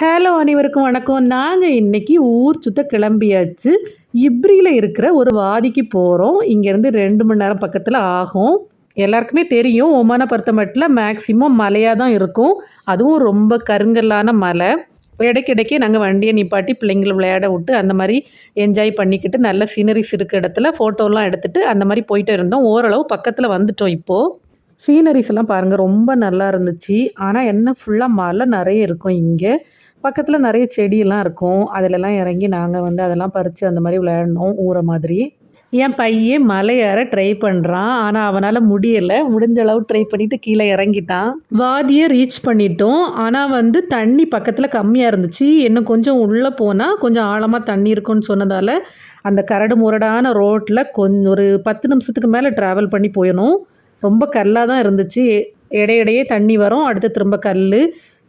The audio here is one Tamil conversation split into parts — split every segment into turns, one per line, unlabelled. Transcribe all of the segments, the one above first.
ஹலோ அனைவருக்கும் வணக்கம். நாங்கள் இன்னைக்கு ஊர் சுத்த கிளம்பியாச்சு. இப்ரியில் இருக்கிற ஒரு வாதிக்கு போகிறோம் இங்கேருந்து ரெண்டு மணி நேரம் பக்கத்தில் ஆகும். எல்லாருக்குமே தெரியும் ஒமான பொறுத்தமட்டில் மேக்ஸிமம் மலையாக தான் இருக்கும். அதுவும் ரொம்ப கருங்கல்லான மலை. இடைக்கிடைக்கே நாங்கள் வண்டியை நிப்பாட்டி பிள்ளைங்களை விளையாட விட்டு அந்த மாதிரி என்ஜாய் பண்ணிக்கிட்டு நல்ல சீனரிஸ் இருக்க இடத்துல ஃபோட்டோலாம் எடுத்துகிட்டு அந்த மாதிரி போயிட்டு இருந்தோம். ஓரளவு பக்கத்தில் வந்துட்டோம் இப்போது சீனரிஸ் எல்லாம் பாருங்கள் ரொம்ப நல்லா இருந்துச்சு. ஆனால் என்ன ஃபுல்லாக மலை நிறைய இருக்கும் இங்கே. பக்கத்தில் நிறைய செடியெல்லாம் இருக்கும். அதிலெல்லாம் இறங்கி நாங்கள் வந்து அதெல்லாம் பறித்து அந்த மாதிரி விளையாடணும் ஊற மாதிரி. என் பையன் மலை ஏற ட்ரை பண்ணுறான் ஆனால் அவனால் முடியலை. முடிஞ்ச அளவு ட்ரை பண்ணிவிட்டு கீழே இறங்கிட்டான். வாதியை ரீச் பண்ணிட்டோம். ஆனால் வந்து தண்ணி பக்கத்தில் கம்மியாக இருந்துச்சு. இன்னும் கொஞ்சம் உள்ளே போனால் கொஞ்சம் ஆழமாக தண்ணி இருக்குன்னு சொன்னதால் அந்த கரடு முரடான ரோட்டில் கொஞ்சம் ஒரு பத்து நிமிஷத்துக்கு மேலே ட்ராவல் பண்ணி போயணும் ரொம்ப கல்லாக தான் இருந்துச்சு இடையிடையே தண்ணி வரும். அடுத்து திரும்ப கல்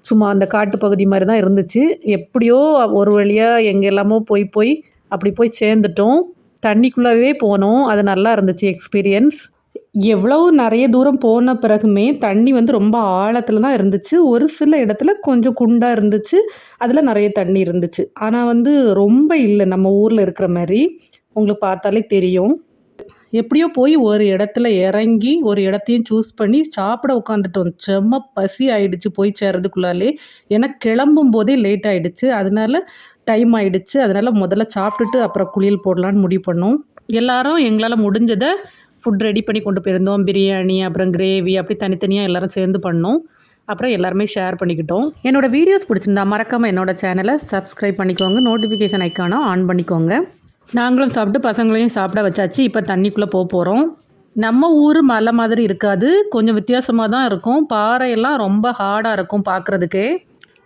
சும்மா அந்த காட்டு பகுதி மாதிரி தான் இருந்துச்சு. எப்படியோ ஒரு வழியாக எங்கெல்லாமோ போய் போய் அப்படி போய் சேர்ந்துட்டோம். தண்ணிக்குள்ளவே போனோம். அது நல்லா இருந்துச்சு எக்ஸ்பீரியன்ஸ். எவ்வளோ நிறைய தூரம் போன பிறகுமே தண்ணி வந்து ரொம்ப ஆழத்தில் தான் இருந்துச்சு. ஒரு சில இடத்துல கொஞ்சம் குண்டாக இருந்துச்சு. அதில் நிறைய தண்ணி இருந்துச்சு. ஆனால் வந்து ரொம்ப இல்லை. நம்ம ஊரில் இருக்கிற மாதிரி. உங்களுக்கு பார்த்தாலே தெரியும். எப்படியோ போய் ஒரு இடத்துல இறங்கி ஒரு இடத்தையும் சூஸ் பண்ணி சாப்பிட உட்காந்துட்டோம் செம்ம பசி ஆயிடுச்சு போய் சேர்றதுக்குள்ளாலே. ஏன்னா கிளம்பும் போதே லேட் ஆயிடுச்சு. அதனால டைம் ஆயிடுச்சு. அதனால் முதல்ல சாப்பிட்டுட்டு அப்புறம் குளியல் போடலான்னு முடிவு பண்ணோம். எல்லாரும் எங்களால் முடிஞ்சதை ஃபுட் ரெடி பண்ணி கொண்டு போயிருந்தோம். பிரியாணி அப்புறம் கிரேவி அப்படி தனித்தனியாக எல்லோரும் சேர்ந்து பண்ணோம். அப்புறம் எல்லாருமே ஷேர் பண்ணிக்கிட்டோம். என்னோடய வீடியோஸ் பிடிச்சிருந்தா மறக்காமல் என்னோடய சேனலை சப்ஸ்கிரைப் பண்ணிக்கோங்க. நோட்டிஃபிகேஷன் ஐக்கானோ ஆன் பண்ணிக்கோங்க. நாங்களும் சாப்பிட்டு பசங்களையும் சாப்பிட வச்சாச்சு. இப்போ தண்ணிக்குள்ளே போக போகிறோம் நம்ம ஊர் மலை மாதிரி இருக்காது. கொஞ்சம் வித்தியாசமாக தான் இருக்கும். பாறையெல்லாம் ரொம்ப ஹார்டாக இருக்கும் பார்க்குறதுக்கே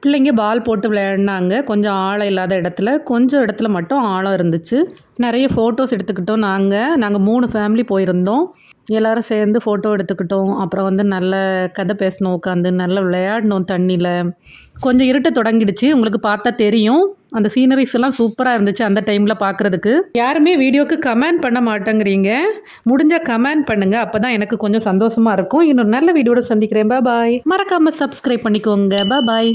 பிள்ளைங்க பால் போட்டு விளையாடினாங்க. கொஞ்சம் ஆழம் இல்லாத இடத்துல. கொஞ்சம் இடத்துல மட்டும் ஆழம் இருந்துச்சு. நிறைய ஃபோட்டோஸ் எடுத்துக்கிட்டோம் நாங்கள் நாங்கள் மூணு ஃபேமிலி போயிருந்தோம். எல்லோரும் சேர்ந்து ஃபோட்டோ எடுத்துக்கிட்டோம். அப்புறம் வந்து நல்ல கதை பேசணும் உட்காந்து நல்லா விளையாடணும் தண்ணியில். கொஞ்சம் இருட்ட தொடங்கிடுச்சு. உங்களுக்கு பார்த்தா தெரியும். அந்த சீனரிஸ் எல்லாம் சூப்பராக இருந்துச்சு அந்த டைமில் பார்க்குறதுக்கு யாருமே வீடியோக்கு கமெண்ட் பண்ண மாட்டேங்கிறீங்க. முடிஞ்சால் கமெண்ட் பண்ணுங்கள் அப்போ தான் எனக்கு கொஞ்சம் சந்தோஷமாக இருக்கும். இன்னொரு நல்ல வீடியோட சந்திக்கிறேன். பாய் மறக்காமல் சப்ஸ்கிரைப் பண்ணிக்கோங்க. பாய்